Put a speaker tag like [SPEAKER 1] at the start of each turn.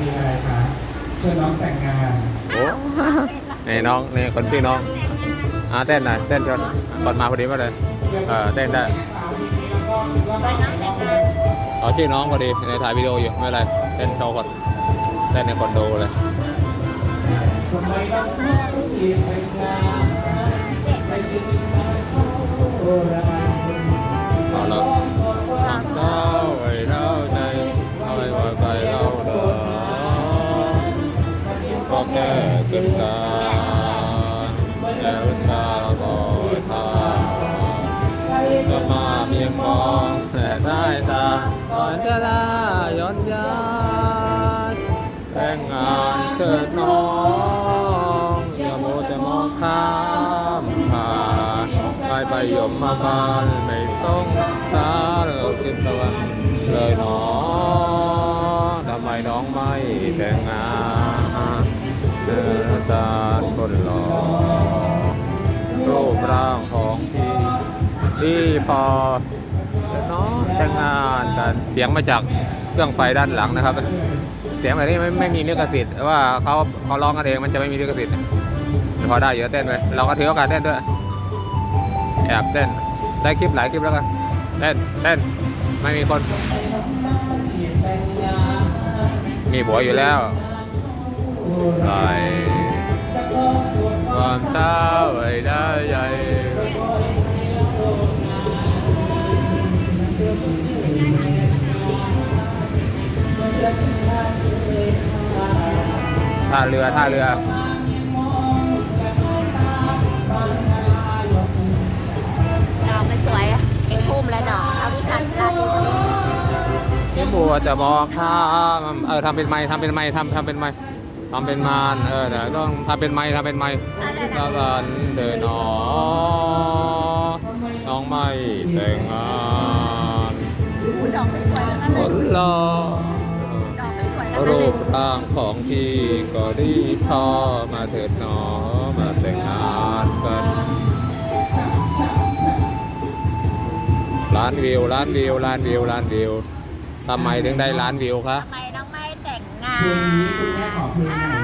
[SPEAKER 1] ดี
[SPEAKER 2] อะไรคะเชิญ
[SPEAKER 1] น้องแต่งงานโอ้นี่น้องนี่คนพี่น้องอ่าเต้นหน่อยเต้นก่อนก่อนมาพอดีมาเลยเออเต้นได้ต่อชื่อน้องพอดีในถ่ายวิดีโออยู่ไม่เป็นไรเต้นโชว์ก่อนเต้นในคอนโดเลยสมัยเราพูดคุยไปกันไปกินข้าโรา สึกตาแล้วตาบอดตาก็มาเพียงมองแต่ได้ตาตอนจะลาย้อนยานแต่งงานเถิดน้องอย่าโมวแต่มองข้ามผ่านไปไปยมมาบานไม่ต้องสารคิดตะวันเลยหนอทำไมน้องไม่แต่งงาน เดินตาคนหล่อรูปร่างของพี่ที่พอน้องแต่งงานกันเสียงมาจากเครื่องไฟด้านหลังนะครับ เสียงแบบนี้ไม่ไม่มีลิขสิทธิ์แต่ว่าเขาเขาร้องกันเองมันจะไม่มีลิขสิทธิ์พอได้เยอะเต้นไปเราก็ถือโอกาสเต้นด้วยแอบเต้นได้คลิปหลายคลิปแล้วกันเต้นเต้นไม่มีคน มีผัวอยู่แล้ว ไอ้ความเต้าไว้ได้ใหญ่ท่าเรือท่าเรือ
[SPEAKER 3] ดอกมันสวยอะเอ็งพุ่มแล้วดอกเอาที่ทันทัน
[SPEAKER 1] ที่บัวจะมองข้ามเออทำเป็นไม้ทำเป็นไม้ทำทำเป็นไม้ ทำเป็นมานเออเดี๋ยวต้องทำเป็นไม้ทำเป็นไม้
[SPEAKER 3] อะไร
[SPEAKER 1] ตะ
[SPEAKER 3] นะ
[SPEAKER 1] วันเดินหนอน้องไม่แต่งงานคนรอ
[SPEAKER 3] ดอกไม่สวยแล้วนั่น
[SPEAKER 1] รู
[SPEAKER 3] เลย
[SPEAKER 1] ปร่างของพี่ก็ดีพอมาเถิดหนอมาแต่งงานกันล้านวิวล้านวิวล้านวิวล้านวิวทำไมถึงได้ล้านวิวคะ
[SPEAKER 3] ทำไมน้องไม่แต่งงา
[SPEAKER 2] เพลงนี้คุณแม่ขอเพลงหน่อย